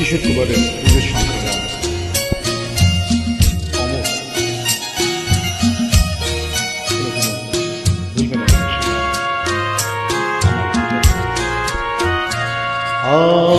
কিশোর কুমারের পুজোর সংখ্যা? গান অমর ভুলবেন না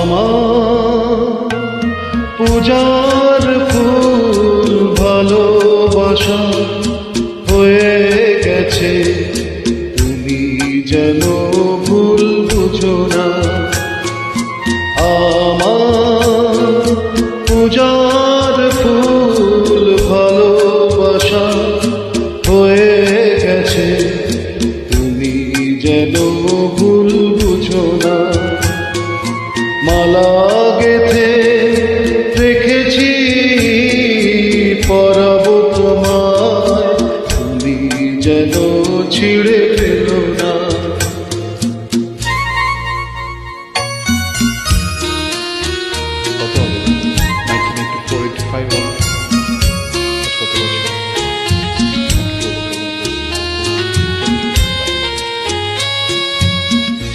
আমার পূজার ফুল ভালোবাসা হয়ে গেছে। তুমি যেন ভুল বুঝো না। পূজার ফুল ভালোবাসা হয়ে গেছে। তুমি যেন ভুল বুঝো না। মালা গেথে রেখেছি পরব তোমায় তুমি যেন ছিঁড়ে ফেলো না। কত হবে?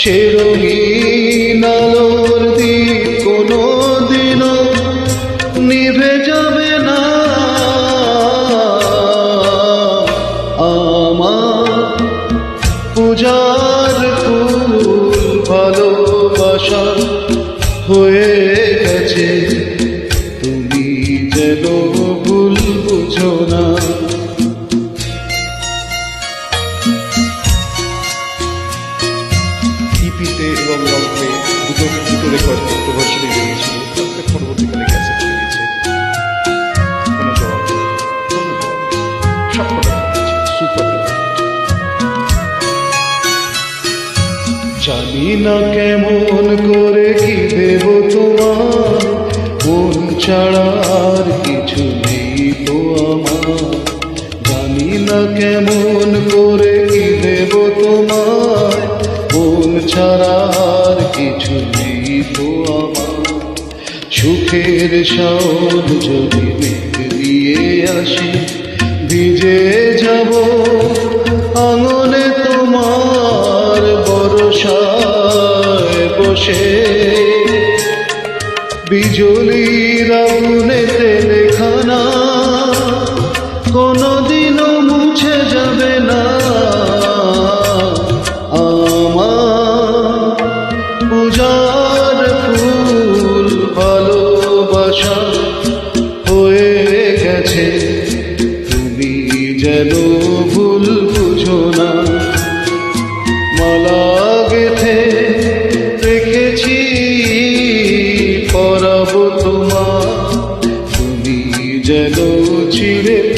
সে রঙিন কোনো দিনও নিভে না। আমার পূজার ফুল ভালোবাসা হয়ে গেছে। তুমি যেন ভুল বুঝো না। ইপিতে এবং লংপে দুটো দুটো রেকর্ড ভার্সনে বেরিয়েছিল তারপরে পরবর্তীকালে সুপার জানি না কেমন করে কি দেব তোমার মন ছাড়া আর কিছু নেই তো আমার। জানি না কেমন করে কি দেব তোমার ছাড়া আর কিছু নেই তো আমার। সুখের শাওন যদি দিয়ে আসি, ভিজে যাব আঙনে তোমার বরসায় বসে। বিজলির আগুনেতে লেখানা কোনদিনও ভুল বুঝো না। মালা গেথে রেখেছি পরাব তোমার তুমি যেন ছিঁড়ে